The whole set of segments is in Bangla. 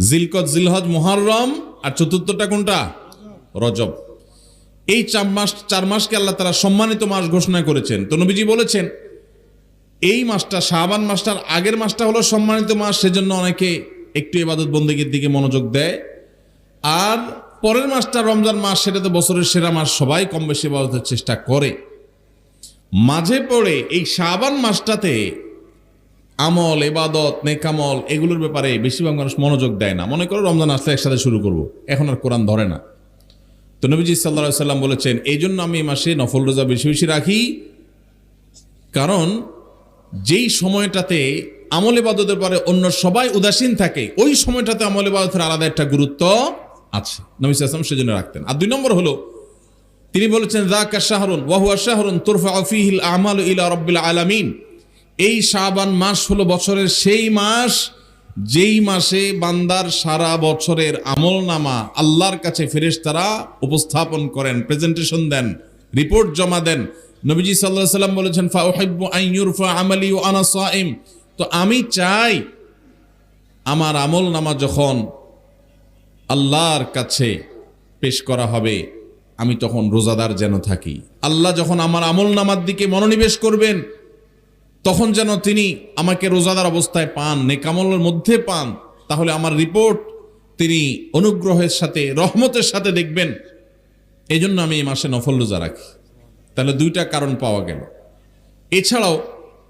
জিলকত, জিলহজ, মুহাররম, আর চতুর্থটা কোনটা? রজব। এই চার মাস, চার মাসকে আল্লাহ তারা সম্মানিত মাস ঘোষণা করেছেন। তো নবীজি বলেছেন, এই মাসটা, শাবান মাসটার আগের মাসটা হলো সম্মানিত মাস, সেজন্য অনেকে একটু এবাদত বন্দীগীর দিকে মনোযোগ দেয়। আর পরের মাসটা রমজান মাস, সেটা তো বছরের সেরা মাস, সবাই কম বেশি চেষ্টা করে। মাঝে পড়ে এই শাবান মাসটাতে আমল এবাদত নেকামল এগুলোর ব্যাপারে বেশিরভাগ মানুষ মনোযোগ দেয় না। মনে করো রমজান আসলে একসাথে শুরু করব। এখন আর কোরআন ধরে না। তো নবীজি সাল্লা সাল্লাম বলেছেন এই জন্য আমি এই মাসে নফল রোজা বেশি বেশি রাখি। কারণ যেই সময়টাতে আমল এবাদতের পরে অন্য সবাই উদাসীন থাকে, ওই সময়টাতে আমল ইবাদতের আলাদা একটা গুরুত্ব আছে। নবী সাল্লাম সেজন্য রাখতেন। আর দুই নম্বর হলো, তিনি বলেছেন রাকা শাহরুন ওয়াহুয়া শাহরুন তুরফা ফিহিল আমাল ইলা রব্বিল আলামিন। এই শাবান মাস হলো বছরের সেই মাস, যেই মাসে বান্দার সারা বছরের আমল নামা আল্লাহর কাছে ফেরেশতারা উপস্থাপন করেন প্রেজেন্টেশন দেন রিপোর্ট জমা দেন। নবীজি সাল্লাহ সাল্লাম বলেছেন ইউরফা আমালি ওয়া আনা তো আমি চাই আমার আমল নামা যখন আল্লাহর কাছে পেশ করা হবে, আমি তখন রোজাদার যেন থাকি। আল্লাহ যখন আমার আমল নামার দিকে মনোনিবেশ করবেন তখন যেন তিনি আমাকে রোজাদার অবস্থায় পান, নেকামলের মধ্যে পান, তাহলে আমার রিপোর্ট তিনি অনুগ্রহের সাথে, রহমতের সাথে দেখবেন। এই জন্য আমি এই মাসে নফল রোজা রাখি। তাহলে দুইটা কারণ পাওয়া গেল। এছাড়াও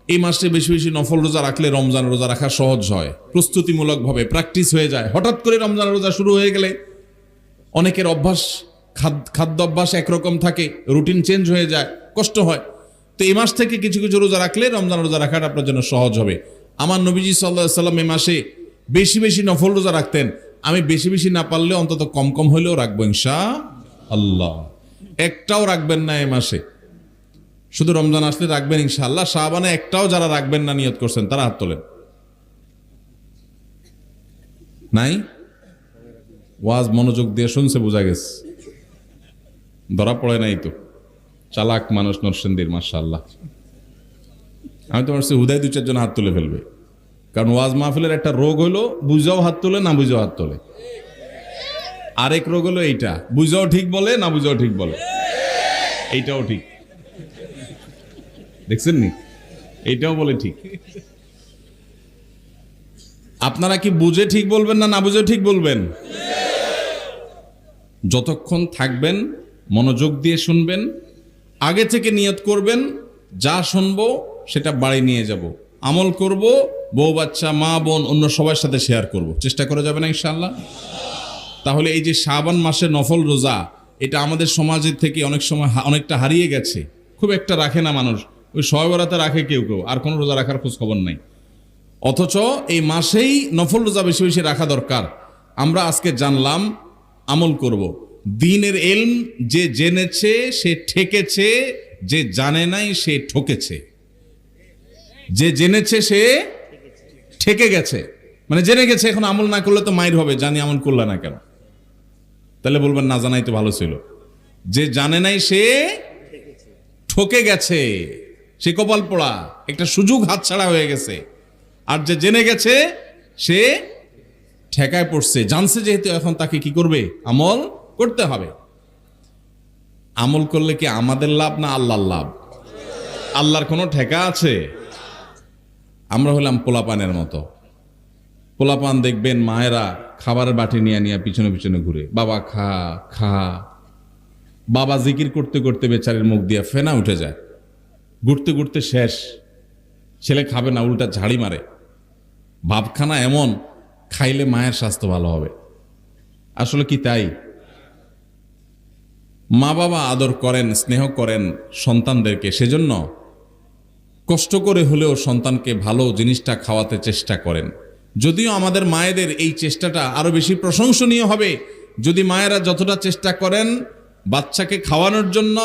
এই মাসে বেশি বেশি নফল রোজা রাখলে রমজান রোজা রাখা সহজ হয়, প্রস্তুতিমূলকভাবে প্র্যাকটিস হয়ে যায়। হঠাৎ করে রমজান রোজা শুরু হয়ে গেলে অনেকের অভ্যাস খাদ্য অভ্যাস একরকম থাকে, রুটিন চেঞ্জ হয়ে যায়, কষ্ট হয়। তো এই মাস থেকে কিছু কিছু রোজা রাখলে রমজান রোজা রাখাটা আপনার জন্য সহজ হবে। আমার নবীজি সাল্লাহ সাল্লাম এ মাসে বেশি বেশি নফল রোজা রাখতেন। আমি বেশি বেশি না পারলে অন্তত কম কম হলেও রাখব ইনশা আল্লাহ একটাও রাখবেন না এ মাসে। শুধু রমজান আসলে রাখবেন ইনশাআল্লাহ। শাহবানে একটাও যারা রাখবেন না নিয়ত করছেন, তারা হাত তোলেন। নাই? ওয়াজ মনোযোগ দিয়ে শুনছে, বোঝা গেছে। ধরা পড়ে নাই তো। চালাক মানুষ নরসেন্দির মাশাআল্লাহ। আমি তোমার সে হুদায় দু চারজন হাত তুলে ফেলবে। কারণ ওয়াজ মাহফিলের একটা রোগ হলো, বুঝাও হাত তোলে, না বুঝাও হাত তোলে। আরেক রোগ হলো এইটা, বুঝাও ঠিক বলে, না বুঝাও ঠিক বলে। এইটাও ঠিক। দেখছেন নি? এইটাও বলে ঠিক। আপনারা কি বুঝে ঠিক বলবেন না না বুঝে ঠিক বলবেন? যতক্ষণ থাকবেন, মনোযোগ দিয়ে শুনবেন আগে থেকে নিয়ত করবেন, যা শুনব সেটা বাড়ি নিয়ে যাব। আমল করব, বউ বাচ্চা, মা, বোন, অন্য সবার সাথে শেয়ার করব। চেষ্টা করা যাবে না ইনশাল্লাহ তাহলে এই যে শাবান মাসে নফল রোজা, এটা আমাদের সমাজের থেকে অনেক সময় অনেকটা হারিয়ে গেছে। খুব একটা রাখে না মানুষ। ওই সহবরাতে রাখে কেউ কেউ, আর কোনো রোজা রাখার খোঁজ খবর নাই। অথচ এই মাসেই নফল রোজা বেশি বেশি রাখা দরকার। আমরা আজকে জানলাম, আমল করব। দিনের এলম যে জেনেছে, সে ঠেকেছে, যে জানে নাই, সে ঠকেছে। যে জেনেছে, সে ঠেকে গেছে। মানে জেনে গেছে, এখন আমল না করলে তো মাইর হবে, জানি আমল করলে না কেন। তাহলে বলবেন, না, জানাই তো ভালো ছিল। যে জানে নাই, সে ঠকে গেছে। সে কপাল পোড়া, একটা সুযোগ হাতছাড়া হয়ে গেছে। আর যে জেনে গেছে, সে ঠেকায় পড়ছে। জানছে যেহেতু এখন তাকে কি করবে? আমল করতে হবে। আমল করলে কি আমাদের লাভ না আল্লাহর লাভ? আল্লাহর কোনো ঠেকা আছে? আমরা হলাম পোলাপানের মতো। পোলাপান দেখবেন মায়েরা খাবারের বাটি নিয়ে নিয়ে পিছনে পিছনে ঘুরে, বাবা, খা খা। বাবা জিকির করতে করতে বেচারের মুখ দিয়ে ফেনা উঠে যায়। ঘুরতে ঘুরতে শেষ। ছেলে খাবে না, উল্টা ঝাড়ি মারে। ভাবখানা এমন, খাইলে মায়ের স্বাস্থ্য ভালো হবে। আসলে কি তাই? মা বাবা আদর করেন, স্নেহ করেন সন্তানদেরকে, সেজন্য কষ্ট করে হলেও সন্তানকে ভালো জিনিসটা খাওয়াতে চেষ্টা করেন। যদিও আমাদের মায়েদের এই চেষ্টাটা আরও বেশি প্রশংসনীয় হবে, যদি মায়েরা যতটা চেষ্টা করেন বাচ্চাকে খাওয়ানোর জন্য,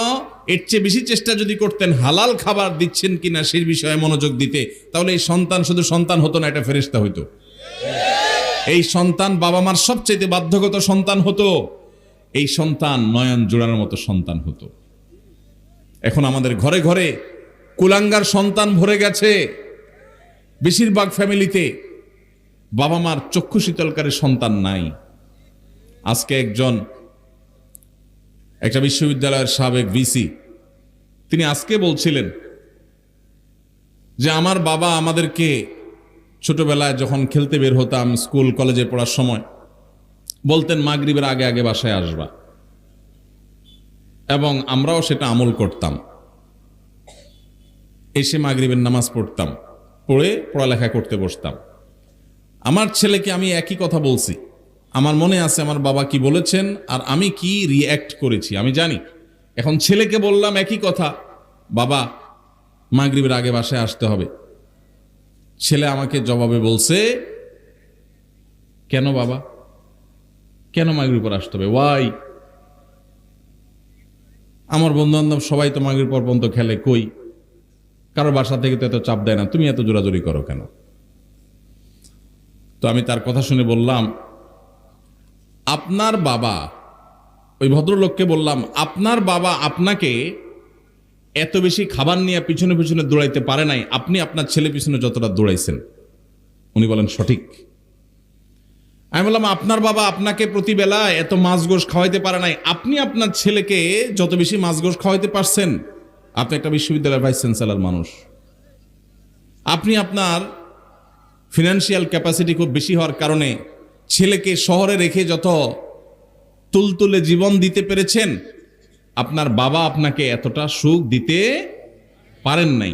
এর চেয়ে বেশি চেষ্টা যদি করতেন, হালাল খাবার দিচ্ছেন কিনা সেই বিষয়ে মনোযোগ দিতে, তাহলে এই সন্তান শুধু সন্তান হতো না, এটা ফেরেস্তা হইতো। এই সন্তান বাবা মার সবচেয়ে বাধ্যগত সন্তান হতো। এই সন্তান নয়ন জোড়ানোর মতো সন্তান হতো। এখন আমাদের ঘরে ঘরে কুলাঙ্গার সন্তান ভরে গেছে। বেশিরভাগ ফ্যামিলিতে বাবা মার চক্ষু শীতলকারী সন্তান নাই। আজকে একজন একটা বিশ্ববিদ্যালয়ের সাবেক ভিসি, তিনি আজকে বলছিলেন যে আমার বাবা আমাদেরকে ছোটবেলায় যখন খেলতে বের হতাম স্কুল, কলেজে পড়ার সময় বলতেন, মাগরিবের আগে আগে বাসায় আসবা। এবং আমরাও সেটা আমল করতাম। এসে মাগরিবের নামাজ পড়তাম, পড়ে পড়ালেখা করতে বসতাম। আমার ছেলেকে আমি একই কথা বলছি। আমার মনে আছে, আমার বাবা কি বলেছেন আর আমি কি রিয়্যাক্ট করেছি, আমি জানি। এখন ছেলেকে বললাম একই কথা, বাবা, মাগরিবের আগে বাসায় আসতে হবে। ছেলে আমাকে জবাবে বলছে, কেন বাবা? কেন মাগরিব পর আসতে হবে? ওয়াই আমার বন্ধু বান্ধব সবাই তো মাগরিব পর পর্যন্ত খেলে, কই? কারোর বাসা থেকে তো এত চাপ দেয় না, তুমি এত জোরাজোরি করো কেন? তো আমি তার কথা শুনে বললাম, আপনার বাবা, ওই ভদ্রলোককে বললাম, আপনার বাবা আপনাকে এত বেশি খাবার নিয়ে পিছনে পিছনে দৌড়াইতে পারে নাই। আপনি আপনার ছেলে পিছনে যতটা দৌড়াইছেন। উনি বলেন, সঠিক। আমি বললাম, আপনার বাবা আপনাকে প্রতিবেলা এত মাছ গোশ খাওয়াইতে পারে নাই। আপনি আপনার ছেলেকে যত বেশি মাছ গোশ খাওয়াইতে পারছেন, আপনি একটা বিশ্ববিদ্যালয়ের ভাইস চ্যান্সেলর মানুষ। আপনি আপনার ফিনান্সিয়াল ক্যাপাসিটি খুব বেশি হওয়ার কারণে ছেলেকে শহরে রেখে যত তুলতুলে জীবন দিতে পেরেছেন, আপনার বাবা আপনাকে এতটা সুখ দিতে পারেন নাই।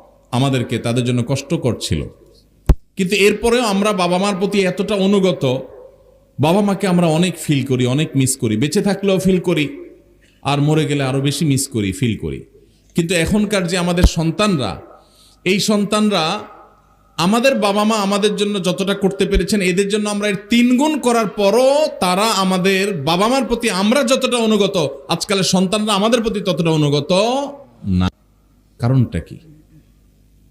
আমাদেরকে তাদের জন্য কষ্টকর ছিল। কিন্তু এরপরেও আমরা বাবা মার প্রতি এতটা অনুগত বাবা মাকে আমরা অনেক ফিল করি, অনেক মিস করি। বেঁচে থাকলেও ফিল করি, আর মরে গেলে আরও বেশি মিস করি ফিল করি। কিন্তু এখনকার যে আমাদের সন্তানরা, এই সন্তানরা আমাদের বাবা মা আমাদের জন্য যতটা করতে পেরেছেন, এদের জন্য আমরা এর তিন গুণ করার পরও তারা আমাদের বাবা মার প্রতি আমরা যতটা অনুগত, আজকালের সন্তানরা আমাদের প্রতি ততটা অনুগত না। কারণটা কি?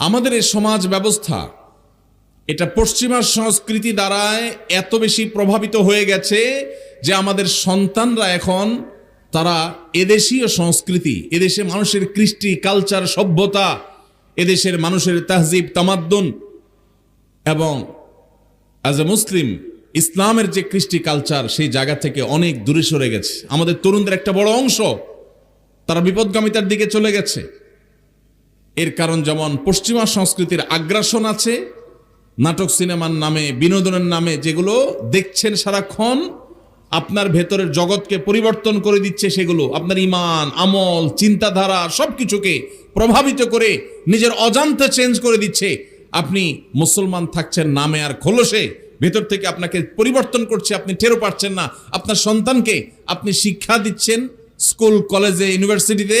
আমাদের এই সমাজ ব্যবস্থা, এটা পশ্চিমা সংস্কৃতি দ্বারায় এত বেশি প্রভাবিত হয়ে গেছে যে আমাদের সন্তানরা এখন তারা এদেশীয় সংস্কৃতি, এদেশে মানুষের কৃষ্টি কালচার সভ্যতা, এদেশের মানুষের তাহজিব, তামাদ্দুন এবং অ্যাজ এ মুসলিম ইসলামের যে কৃষ্টি কালচার সেই জায়গা থেকে অনেক দূরে সরে গেছে। আমাদের তরুণদের একটা বড় অংশ তারা বিপদগামিতার দিকে চলে গেছে। এর কারণ যেমন পশ্চিমা সংস্কৃতির আগ্রাসন আছে, নাটক সিনেমার নামে, বিনোদনের নামে যেগুলো দেখছেন সারাক্ষণ, আপনার ভেতরের জগৎকে পরিবর্তন করে দিচ্ছে সেগুলো, আপনার ইমান, আমল, চিন্তাধারা সব কিছুকে প্রভাবিত করে, নিজের অজান্তে চেঞ্জ করে দিচ্ছে। আপনি মুসলমান থাকছেন নামে আর খোলসে, ভেতর থেকে আপনাকে পরিবর্তন করছে, আপনি টেরও পাচ্ছেন না। আপনার সন্তানকে আপনি শিক্ষা দিচ্ছেন স্কুল কলেজে ইউনিভার্সিটিতে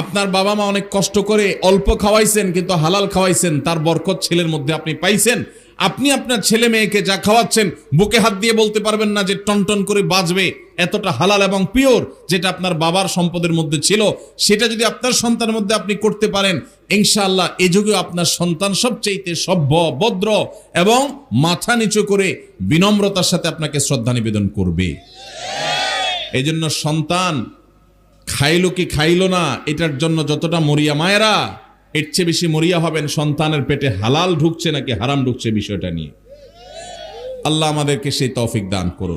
আপনার বাবা মা অনেক কষ্ট করে অল্প খাওয়াইছেন, কিন্তু হালাল খাওয়াইছেন, তার বরকত ছেলের মধ্যে আপনি পাইছেন। আপনি আপনার ছেলে মেয়েকে যা খাওয়াচ্ছেন, বুকে হাত দিয়ে বলতে পারবেন না যে টনটন করে বাজবে এতটা হালাল এবং পিওর যেটা আপনার বাবার সম্পদের মধ্যে ছিল। সেটা যদি আপনার সন্তানের মধ্যে আপনি করতে পারেন, ইনশাআল্লাহ এ যুগেও আপনার সন্তান সবচেয়েতে সভ্য, ভদ্র এবং মাথা নিচু করে বিনম্রতার সাথে আপনাকে শ্রদ্ধা নিবেদন করবে। এই সন্তান খাইলো কি খাইলো না, এটার জন্য যতটা মরিয়া মায়েরা, এর চেয়ে বেশি মরিয়া হবেন সন্তানের পেটে হালাল ঢুকছে নাকি হারাম ঢুকছে বিষয়টা নিয়ে। আল্লাহ আমাদেরকে সেই তৌফিক দান করুন।